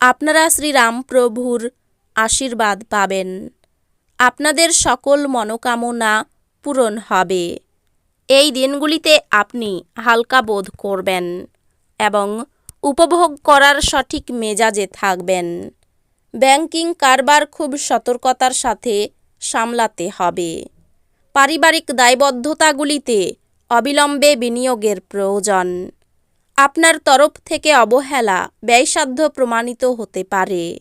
আপনারা শ্রীরামপ্রভুর আশীর্বাদ পাবেন। আপনাদের সকল মনোকামনা পূরণ হবে। এই দিনগুলিতে আপনি হালকা বোধ করবেন এবং উপভোগ করার সঠিক মেজাজে থাকবেন। ব্যাংকিং কারবার খুব সতর্কতার সাথে সামলাতে হবে। পারিবারিক দায়বদ্ধতাগুলিতে অবিলম্বে বিনিয়োগের প্রয়োজন। আপনার তরফ থেকে অবহেলা ব্যয়সাধ্য প্রমাণিত হতে পারে।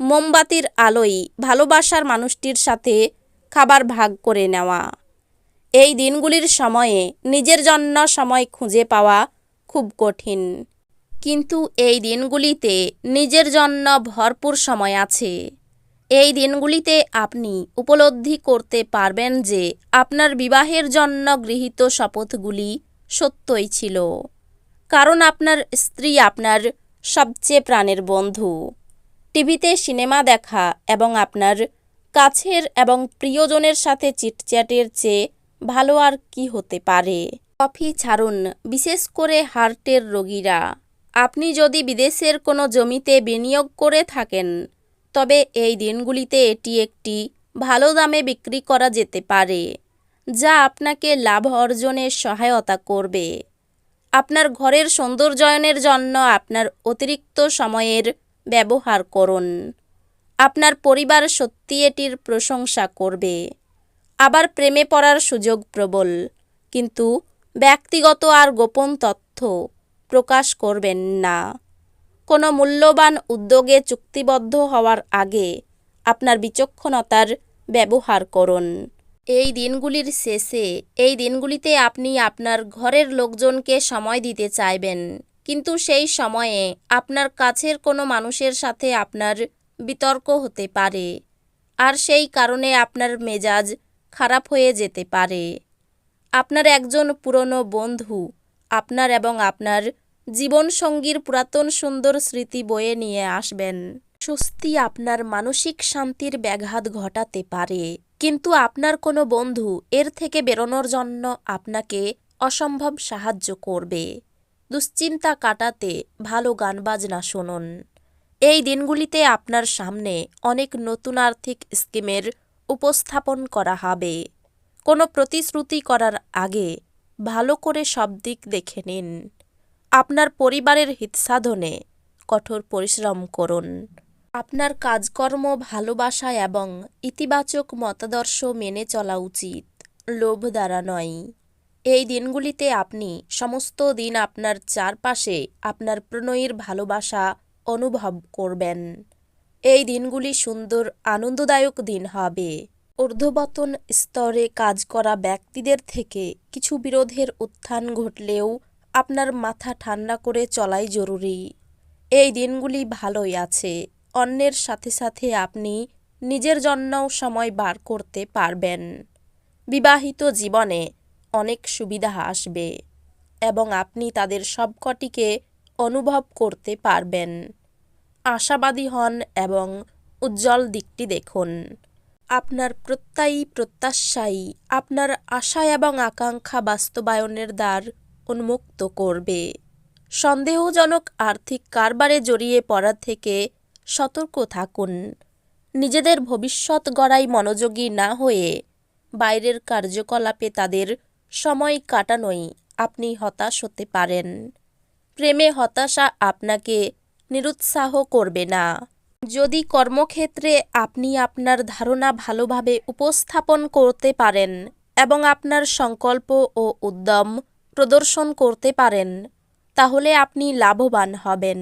মোমবাতির আলোয় ভালোবাসার মানুষটির সাথে খাবার ভাগ করে নেওয়া। এই দিনগুলির সময়ে নিজের জন্য সময় খুঁজে পাওয়া খুব কঠিন। কিন্তু এই দিনগুলিতে নিজের জন্য ভরপুর সময় আছে। এই দিনগুলিতে আপনি উপলব্ধি করতে পারবেন যে আপনার বিবাহের জন্য গৃহীত শপথগুলি সত্যই ছিল। কারণ আপনার স্ত্রী আপনার সবচেয়ে প্রাণের বন্ধু। টিভিতে সিনেমা দেখা এবং আপনার কাছের এবং প্রিয়জনের সাথে চিটচ্যাটের চেয়ে ভালো আর কি হতে পারে? কফি ছাড়ুন, বিশেষ করে হার্টের রোগীরা। আপনি যদি বিদেশের কোনো জমিতে বিনিয়োগ করে থাকেন, তবে এই দিনগুলিতে এটি একটি ভালো দামে বিক্রি করা যেতে পারে, যা আপনাকে লাভ অর্জনে সহায়তা করবে। আপনার ঘরের সৌন্দর্যায়নের জন্য আপনার অতিরিক্ত সময়ের ব্যবহার করুন। আপনার পরিবার সত্যি এটির প্রশংসা করবে। আবার প্রেমে পড়ার সুযোগ প্রবল, কিন্তু ব্যক্তিগত আর গোপন তথ্য প্রকাশ করবেন না। কোনো মূল্যবান উদ্যোগে চুক্তিবদ্ধ হওয়ার আগে আপনার বিচক্ষণতার ব্যবহার করুন। এই দিনগুলির শেষে, এই দিনগুলিতে আপনি আপনার ঘরের লোকজনকে সময় দিতে চাইবেন। কিন্তু সেই সময়ে আপনার কাছের কোনো মানুষের সাথে আপনার বিতর্ক হতে পারে, আর সেই কারণে আপনার মেজাজ খারাপ হয়ে যেতে পারে। আপনার একজন পুরনো বন্ধু, আপনার এবং আপনার জীবনসঙ্গীর পুরাতন সুন্দর স্মৃতি বয়ে নিয়ে আসবেন। স্বস্তি আপনার মানসিক শান্তির ব্যাঘাত ঘটাতে পারে। কিন্তু আপনার কোনো বন্ধু এর থেকে বেরোনোর জন্য আপনাকে অসম্ভব সাহায্য করবে। দুশ্চিন্তা কাটাতে ভালো গান বাজনা শুনুন। এই দিনগুলিতে আপনার সামনে অনেক নতুন আর্থিক স্কিমের উপস্থাপন করা হবে। কোনো প্রতিশ্রুতি করার আগে ভালো করে সব দিক দেখে নিন। আপনার পরিবারের হিতসাধনে কঠোর পরিশ্রম করুন। আপনার কাজকর্ম, ভালোবাসা এবং ইতিবাচক মতাদর্শ মেনে চলা উচিত। লোভ দ্বারা নয়। এই দিনগুলিতে আপনি সমস্ত দিন আপনার চারপাশে আপনার প্রণয়ীর ভালোবাসা অনুভব করবেন। এই দিনগুলি সুন্দর, আনন্দদায়ক দিন হবে। ঊর্ধ্ববতন স্তরে কাজ করা ব্যক্তিদের থেকে কিছু বিরোধের উত্থান ঘটলেও আপনার মাথা ঠান্ডা করে চলাই জরুরি। এই দিনগুলি ভালোই আছে। অন্যের সাথে সাথে আপনি নিজের জন্যও সময় বার করতে পারবেন। বিবাহিত জীবনে অনেক সুবিধা আসবে এবং আপনি তাদের সবকটিকে অনুভব করতে পারবেন। আশাবাদী হন এবং উজ্জ্বল দিকটি দেখুন। আপনার প্রত্যয়ী প্রত্যাশাই আপনার আশা এবং আকাঙ্ক্ষা বাস্তবায়নের দ্বার উন্মুক্ত করবে। সন্দেহজনক আর্থিক কারবারে জড়িয়ে পড়া থেকে সতর্ক থাকুন। নিজেদের ভবিষ্যৎ গড়াই মনোযোগী না হয়ে বাইরের কার্যকলাপে তাদের সময় কাটানোই আপনি হতাশ হতে পারেন। প্রেমে হতাশা আপনাকে নিরুৎসাহ করবে না। যদি কর্মক্ষেত্রে আপনি আপনার ধারণা ভালোভাবে উপস্থাপন করতে পারেন এবং আপনার সংকল্প ও উদ্যম প্রদর্শন করতে পারেন, তাহলে আপনি লাভবান হবেন।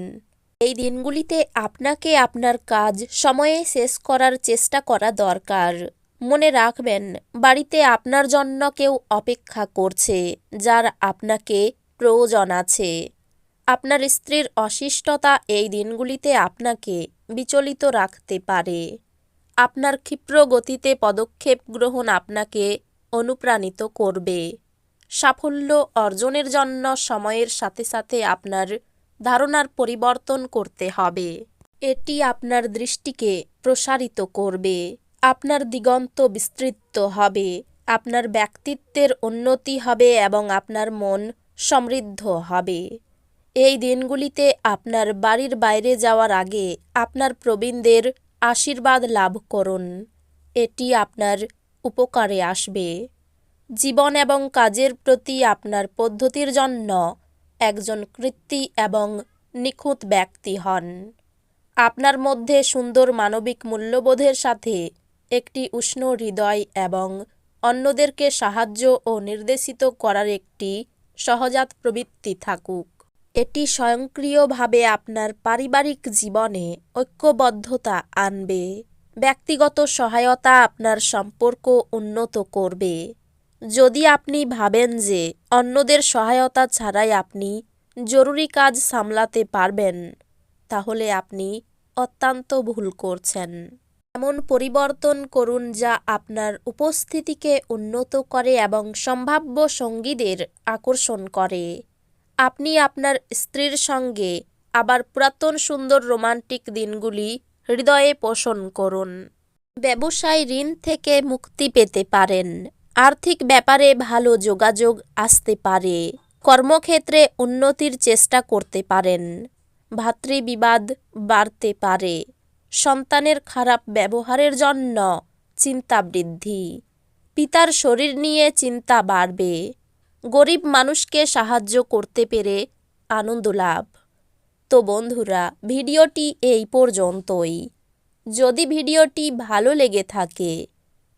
এই দিনগুলিতে আপনাকে আপনার কাজ সময়ে শেষ করার চেষ্টা করা দরকার। মনে রাখবেন, বাড়িতে আপনার জন্য কেউ অপেক্ষা করছে, যার আপনাকে প্রয়োজন আছে। আপনার স্ত্রীর অশিষ্টতা এই দিনগুলিতে আপনাকে বিচলিত রাখতে পারে। আপনার ক্ষিপ্র গতিতে পদক্ষেপ গ্রহণ আপনাকে অনুপ্রাণিত করবে। সাফল্য অর্জনের জন্য সময়ের সাথে সাথে আপনার ধারণার পরিবর্তন করতে হবে। এটি আপনার দৃষ্টিকে প্রসারিত করবে। আপনার দিগন্ত বিস্তৃত হবে। আপনার ব্যক্তিত্বের উন্নতি হবে এবং আপনার মন সমৃদ্ধ হবে। এই দিনগুলিতে আপনার বাড়ির বাইরে যাওয়ার আগে আপনার প্রবীণদের আশীর্বাদ লাভ করুন। এটি আপনার উপকারে আসবে। জীবন এবং কাজের প্রতি আপনার পদ্ধতির জন্য একজন কৃত্তি এবং নিখুঁত ব্যক্তি হন। আপনার মধ্যে সুন্দর মানবিক মূল্যবোধের সাথে একটি উষ্ণ হৃদয় এবং অন্যদেরকে সাহায্য ও নির্দেশিত করার একটি সহজাত প্রবৃত্তি থাকুক। এটি স্বয়ংক্রিয়ভাবে আপনার পারিবারিক জীবনে ঐক্যবদ্ধতা আনবে। ব্যক্তিগত সহায়তা আপনার সম্পর্ক উন্নত করবে। যদি আপনি ভাবেন যে অন্যদের সহায়তা ছাড়াই আপনি জরুরি কাজ সামলাতে পারবেন, তাহলে আপনি অত্যন্ত ভুল করছেন। এমন পরিবর্তন করুন যা আপনার উপস্থিতিকে উন্নত করে এবং সম্ভাব্য সঙ্গীদের আকর্ষণ করে। আপনি আপনার স্ত্রীর সঙ্গে আবার পুরাতন সুন্দর রোমান্টিক দিনগুলি হৃদয়ে পোষণ করুন। ব্যবসায় ঋণ থেকে মুক্তি পেতে পারেন। আর্থিক ব্যাপারে ভালো যোগাযোগ আসতে পারে। কর্মক্ষেত্রে উন্নতির চেষ্টা করতে পারেন। ভাতৃবিবাদ বাড়তে পারে। সন্তানের খারাপ ব্যবহারের জন্য চিন্তা বৃদ্ধি। পিতার শরীর নিয়ে চিন্তা বাড়বে। গরিব মানুষকে সাহায্য করতে পেরে আনন্দ লাভ। তো বন্ধুরা, ভিডিওটি এই পর্যন্তই। যদি ভিডিওটি ভালো লেগে থাকে